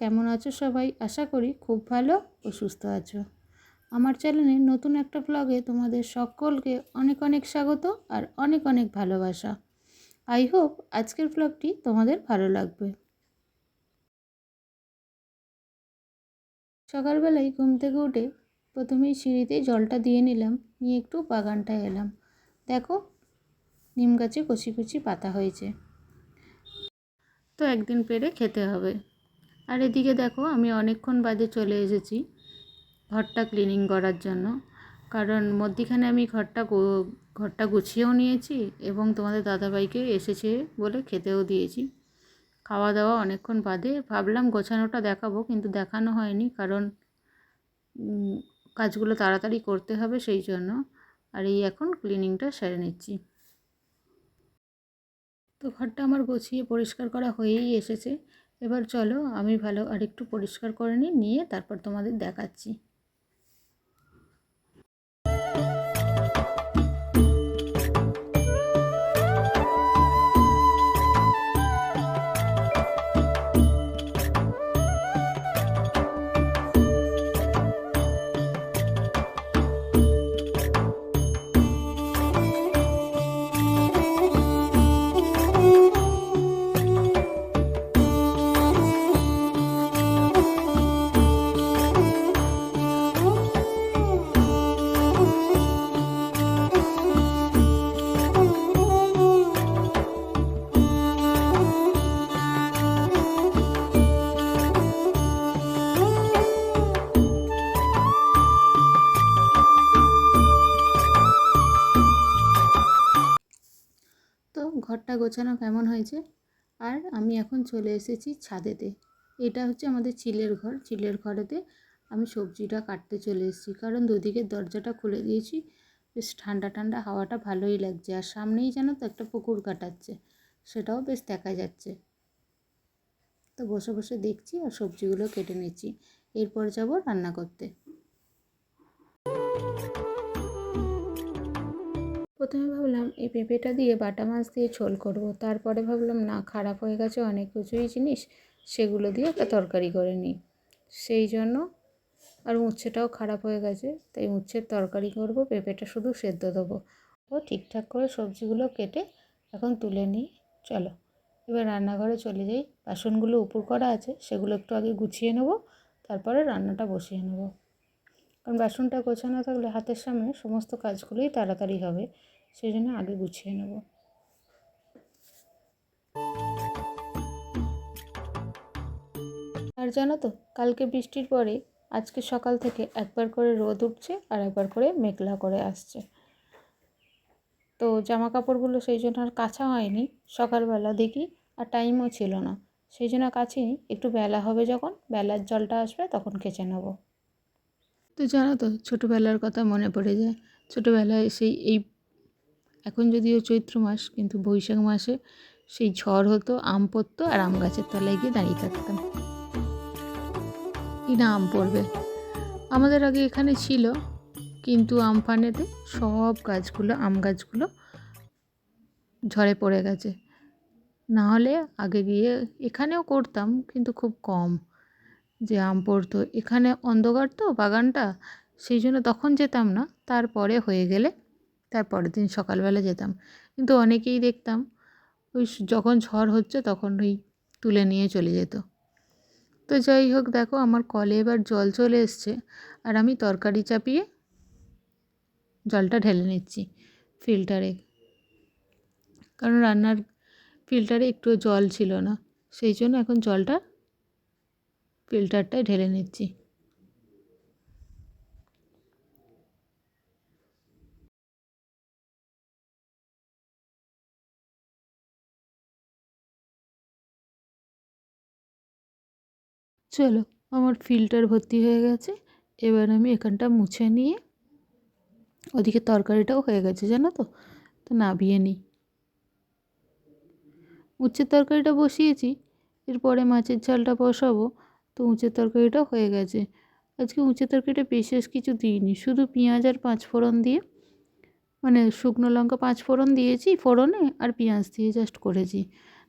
কেমন আছো সবাই? আশা করি খুব ভালো ও সুস্থ আছো। আমার চ্যানেলে নতুন একটা ব্লগে তোমাদের সকলকে অনেক অনেক স্বাগত আর অনেক অনেক ভালোবাসা। আই হোপ আজকের ব্লগটি তোমাদের ভালো লাগবে। সকালবেলায় ঘুম থেকে উঠে প্রথমেই সিঁড়িতে জলটা দিয়ে নিলাম, নিয়ে একটু বাগানটায় এলাম। দেখো, নিম গাছে কচি কচি পাতা হয়েছে। তো একদিন পেরে খেতে হবে। আর এদিকে দেখো, আমি অনেকক্ষণ বাদে চলে এসেছি ঘরটা ক্লিনিং করার জন্য। কারণ মধ্যিখানে আমি ঘরটা ঘরটা গুছিয়েও নিয়েছি এবং তোমাদের দাদাভাইকে এসেছে বলে খেতেও দিয়েছি। খাওয়া দাওয়া অনেকক্ষণ বাদে। ভাবলাম গোছানোটা দেখাবো, কিন্তু দেখানো হয়নি কারণ কাজগুলো তাড়াতাড়ি করতে হবে সেই জন্য। আর এই এখন ক্লিনিংটা সেরে নিচ্ছি। তো ঘরটা আমার গুছিয়ে পরিষ্কার করা হয়েই এসেছে। এবার চলো আমি ভালো আর একটু পরিষ্কার করে নিই নিয়ে তারপর তোমাদের দেখাচ্ছি। ঘরটা গোছানো কেমন হয়েছে? আর আমি এখন চলে এসেছি ছাদেতে। এটা হচ্ছে আমাদের চিলের ঘর। চিলের ঘরেতে আমি সবজিটা কাটতে চলে এসেছি। কারণ দুদিকের দরজাটা খুলে দিয়েছি। বেশ ঠান্ডা ঠান্ডা হাওয়াটা ভালোই লাগছে। আর সামনেই যেন তো একটা পুকুর কাটাচ্ছে। সেটাও বেশ দেখা যাচ্ছে। তো বসে বসে দেখছি আর সবজিগুলো কেটে নিচ্ছি। এরপর যাব রান্না করতে। প্রথমে ভাবলাম, এই পেঁপেটা দিয়ে বাটা মাছ দিয়ে ঝোল করব। তারপরে ভাবলাম, না, খারাপ হয়ে গেছে অনেক কিছুই জিনিস, সেগুলো দিয়ে একটা তরকারি করে নিই। সেই জন্য আর উচ্ছেটাও খারাপ হয়ে গেছে, তাই উচ্ছের তরকারি করব, পেঁপেটা শুধু সেদ্ধ দেবো। ও ঠিকঠাক করে সবজিগুলো কেটে এখন তুলে নিই। চলো, এবার রান্নাঘরে চলে যাই। বাসনগুলো উপর করা আছে, সেগুলো একটু আগে গুছিয়ে নেব, তারপরে রান্নাটা বসিয়ে নেব। কারণ বাসনটা গোছানো থাকলে হাতের সামনে সমস্ত কাজগুলোই তাড়াতাড়ি হবে সেই জন্য আগে গুছিয়ে নেব। আর জানো তো, কালকে বৃষ্টির পরে আজকে সকাল থেকে একবার করে রোদ উঠছে আর একবার করে মেঘলা করে আসছে। তো জামা কাপড়গুলো সেই জন্য আর কাছা হয়নি, সকালবেলা দেখি আর টাইমও ছিল না, সেই জন্য কাছিনি একটু বেলা হবে যখন, বেলার জলটা আসবে তখন কেচে নেব। তো জানো তো, ছোটোবেলার কথা মনে পড়ে যায়। ছোটোবেলায় সেই এই, এখন যদিও চৈত্র মাস, কিন্তু বৈশাখ মাসে সেই ঝড় হতো, আম পড়তো আর আম গাছের তলায় গিয়ে দাঁড়িয়ে থাকতাম। কি না আম পড়বে? আমাদের আগে এখানে ছিল, কিন্তু আমফানেতে সব গাছগুলো, আম গাছগুলো ঝড়ে পড়ে গেছে। না হলে আগে গিয়ে এখানেও করতাম, কিন্তু খুব কম। যে আম পড়তো। এখানে অন্ধকার তো বাগানটা, সেই জন্য তখন যেতাম না। তারপরে হয়ে গেলে তার পরের দিন সকালবেলা যেতাম। কিন্তু অনেকেই দেখতাম, ওই যখন ঝড় হচ্ছে তখন ওই তুলে নিয়ে চলে যেত। তো যাই হোক, দেখো আমার কলে এবার জল চলে এসছে। আর আমি তরকারি চাপিয়ে জলটা ঢেলে নিচ্ছি ফিল্টারে। কারণ রান্নার ফিল্টারে একটু জল ছিল না। সেই জন্য এখন জলটা ফিল্টারটায় ঢেলে নিচ্ছি। চলো, আমার ফিল্টার ভর্তি হয়ে গেছে। এবার আমি এখানটা মুছে নিয়ে, ওদিকে তরকারিটাও হয়ে গেছে, জানো তো? তো নাবিয়ে নিই। উচ্ছের তরকারিটা বসিয়েছি, এরপরে মাছের ঝালটা বসাবো। তো উঁচের তরকারিটা হয়ে গেছে। আজকে উঁচের তরকারিটা বিশেষ কিছু দিইনি, শুধু পেঁয়াজ আর পাঁচ ফোড়ন দিয়ে মানে শুকনো লঙ্কা পাঁচ ফোড়ন দিয়েছি, ফোড়নে আর পেঁয়াজ দিয়ে জাস্ট করেছি।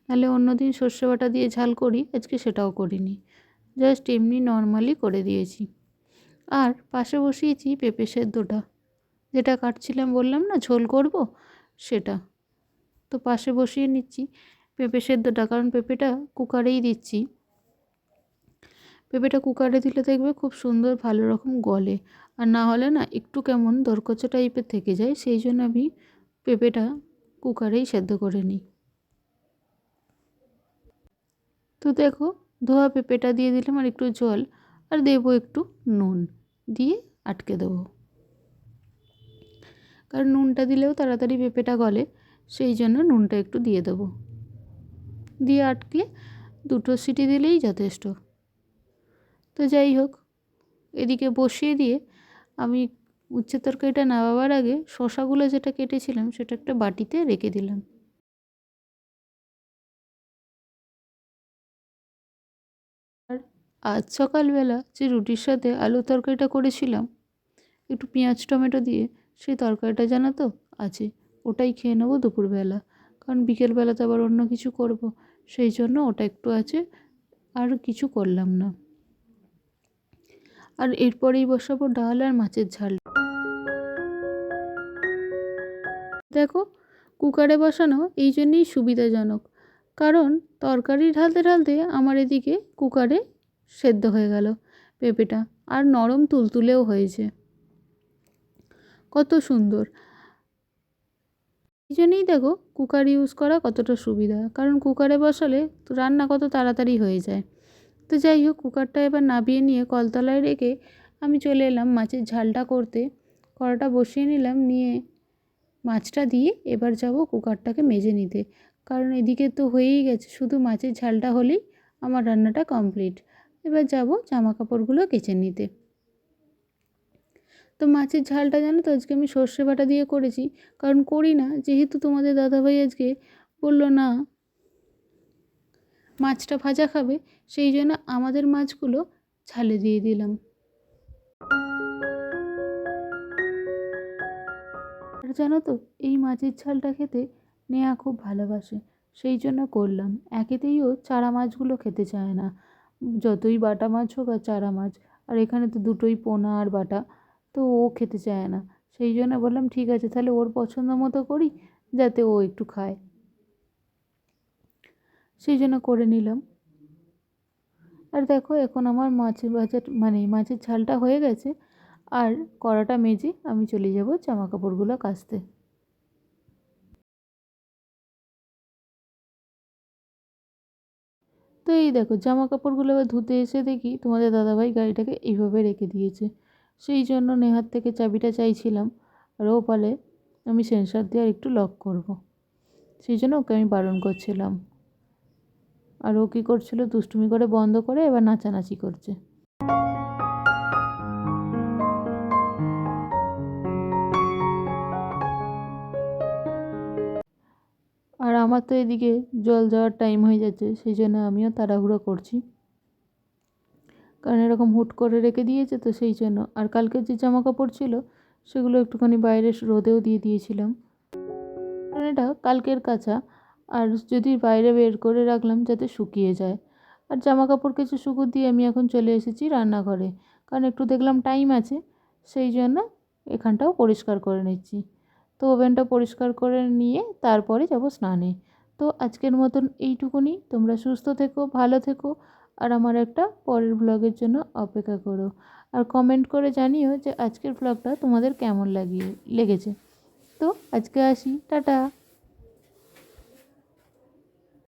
নাহলে অন্য দিন সর্ষে বাটা দিয়ে ঝাল করি, আজকে সেটাও করিনি। জাস্ট এমনি নর্মালি করে দিয়েছি। আর পাশে বসিয়েছি পেঁপে সেদ্ধটা। যেটা কাটছিলাম বললাম না, ঝোল করব সেটা। তো পাশে বসিয়ে নিচ্ছি পেঁপে সেদ্ধটা, কারণ পেঁপেটা কুকারেই দিচ্ছি। পেঁপেটা কুকারে দিলে দেখবে খুব সুন্দর ভালো রকম গলে। আর না হলে না একটু কেমন দরকচা টাইপের থেকে যায়, সেই জন্য আমি পেঁপেটা কুকারেই সেদ্ধ করে নিই। তো দেখো, ধোয়া পেঁপেটা দিয়ে দিলাম আর একটু জল, আর দেবো একটু নুন দিয়ে আটকে দেবো। কারণ নুনটা দিলেও তাড়াতাড়ি পেঁপেটা গলে, সেই জন্য নুনটা একটু দিয়ে দেবো। দিয়ে আটকে দুটো সিটি দিলেই যথেষ্ট। তো যাই হোক, এদিকে বসিয়ে দিয়ে আমি উচ্ছে তরকারিটা নামাবার আগে শশাগুলো যেটা কেটেছিলাম সেটা একটা বাটিতে রেখে দিলাম। আর আজ সকালবেলা যে রুটির সাথে আলু তরকারিটা করেছিলাম, একটু পেঁয়াজ টমেটো দিয়ে সেই তরকারিটা জানো তো, আছে, ওটাই খেয়ে নেব দুপুরবেলা। কারণ বিকেলবেলাতে আবার অন্য কিছু করব, সেই জন্য ওটা একটু আছে, আর কিছু করলাম না। আর এরপরেই বসাবো ডাল আর মাছের ঝাল। দেখো, কুকারে বসানো এই জন্যেই সুবিধাজনক। কারণ তরকারি ঢালতে ঢালতে আমার এদিকে কুকারে সেদ্ধ হয়ে গেল পেঁপেটা আর নরম তুলতুলেও হয়েছে। কত সুন্দর। এই জন্যেই দেখো, কুকার ইউজ করা কতটা সুবিধা। কারণ কুকারে বসালে রান্না কত তাড়াতাড়ি হয়ে যায়। তো যাই হোক, কুকারটা এবার নাবিয়ে নিয়ে কলতলায় রেখে আমি চলে এলাম মাছের ঝালটা করতে। কড়াটা বসিয়ে নিলাম, নিয়ে মাছটা দিয়ে এবার যাব কুকারটাকে মেজে নিতে। কারণ এদিকে তো হয়েই গেছে, শুধু মাছের ঝালটা হলেই আমার রান্নাটা কমপ্লিট। এবার যাব জামা কাপড়গুলো কেচে নিতে। তো মাছের ঝালটা জানো তো, আজকে আমি সর্ষে বাটা দিয়ে করেছি। কারণ করি না, যেহেতু তোমাদের দাদাভাই আজকে বলল, না মাছটা ভাজা খাবে, সেই জন্য আমাদের মাছগুলো ঝালে দিয়ে দিলাম। আর জানো তো, এই মাছের ঝালটা খেতে নেয়া খুব ভালোবাসে, সেই জন্য করলাম। একেতেই ও চারা মাছগুলো খেতে চায় না। যতই বাটা মাছ হোক আর চারা মাছ, আর এখানে তো দুটোই পোনা আর বাটা, তো ও খেতে চায় না। সেই জন্য বললাম, ঠিক আছে, তাহলে ওর পছন্দ মতো করি, যাতে ও একটু খায়। সেই জন্য করে নিলাম। আর দেখো এখন আমার মাছের বাজার মানে মাছের ঝালটা হয়ে গেছে। আর কড়াটা মেজে আমি চলে যাব জামা কাপড়গুলো কাচতে। তো এই দেখো জামা কাপড়গুলো এবার ধুতে এসে দেখি তোমাদের দাদাভাই গাড়িটাকে এইভাবে রেখে দিয়েছে। সেই জন্য নেহার থেকে চাবিটা চাইছিলাম। আর ও বলে আমি সেন্সার দিয়ে আর একটু লক করব। সেই জন্য ওকে আমি বারণ করছিলাম। আর ও কী করছিল? দুষ্টুমি করে বন্ধ করে এবার নাচানাচি করছে। আর আমার তো এদিকে জল যাওয়ার টাইম হয়ে যাচ্ছে, সেই জন্য আমিও তাড়াহুড়ো করছি। কারণ এরকম হুট করে রেখে দিয়েছে তো সেই জন্য। আর কালকে যে জামা কাপড় ছিল, সেগুলো একটুখানি বাইরে রোদেও দিয়ে দিয়েছিলাম। কারণ এটা কালকের কাঁচা। আর যদি বাইরে বের করে রাখলাম যাতে শুকিয়ে যায়। আর জামা কাপড় কিছু শুকুর দিয়ে আমি এখন চলে এসেছি রান্নাঘরে, কারণ একটু দেখলাম টাইম আছে, সেই জন্য এখানটাও পরিষ্কার করে নিচ্ছি। তো ওভেনটা পরিষ্কার করে নিয়ে তারপরে যাব স্নানে। তো আজকের মতন এইটুকুনি, তোমরা সুস্থ থেকো, ভালো থেকো, আর আমার একটা পরের ব্লগের জন্য অপেক্ষা করো। আর কমেন্ট করে জানিও যে আজকের ব্লগটা তোমাদের কেমন লাগিয়ে লেগেছে। তো আজকে আসি, টাটা!